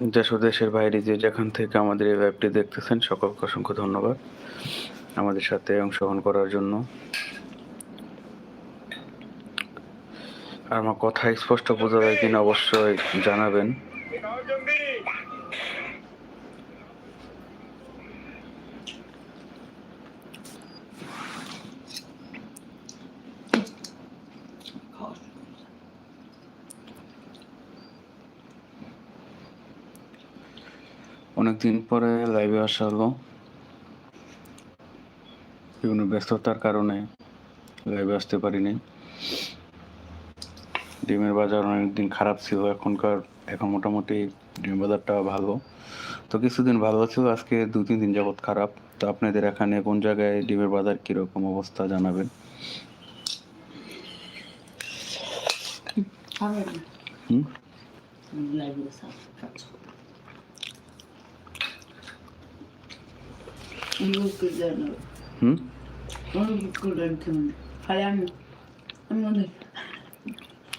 দেশ ও দেশের বাইরে যে যেখান থেকে আমাদের এই ওয়েবটি দেখতেছেন, সকলকে অসংখ্য ধন্যবাদ আমাদের সাথে অংশগ্রহণ করার জন্য। আর আমার কথা স্পষ্ট বোঝা যায় কিনা অবশ্যই জানাবেন। অনেকদিন পরে লাইভে আসা হলো। বিভিন্ন ব্যস্ততার কারণে লাইভে আসতে পারিনি। ডিমের বাজার অনেকদিন খারাপ ছিল এখনকার এখন মোটামুটি ডিমের বাজারটা ভালো। তো কিছুদিন ভালো ছিল আজকে দু তিন দিন যাবত খারাপ। তো আপনাদের এখানে কোন জায়গায় ডিমের বাজার কীরকম অবস্থা জানাবেন? হুম? হয়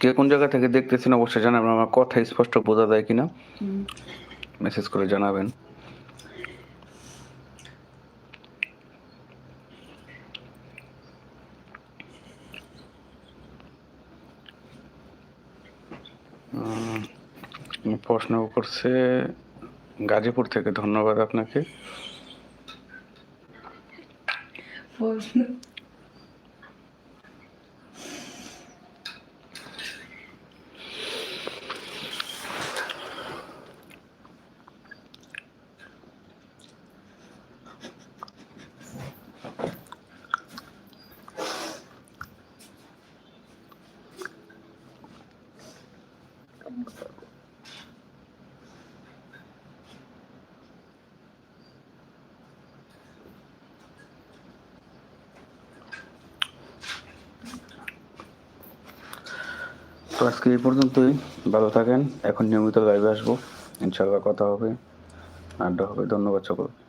কে কোন জায়গা থেকে দেখতেছেন অবশ্যই জানাবেন, আমার কথা স্পষ্ট বোঝা যায় কিনা? মেসেজ করে জানাবেন। প্রশ্ন করছে, গাজীপুর থেকে ধন্যবাদ আপনাকে। প্রশ্ন তো আজকে এই পর্যন্তই। ভালো থাকেন। এখন নিয়মিত লাইভে আসব। ইনশাল্লাহ কথা হবে, আড্ডা হবে। ধন্যবাদ সকলকে।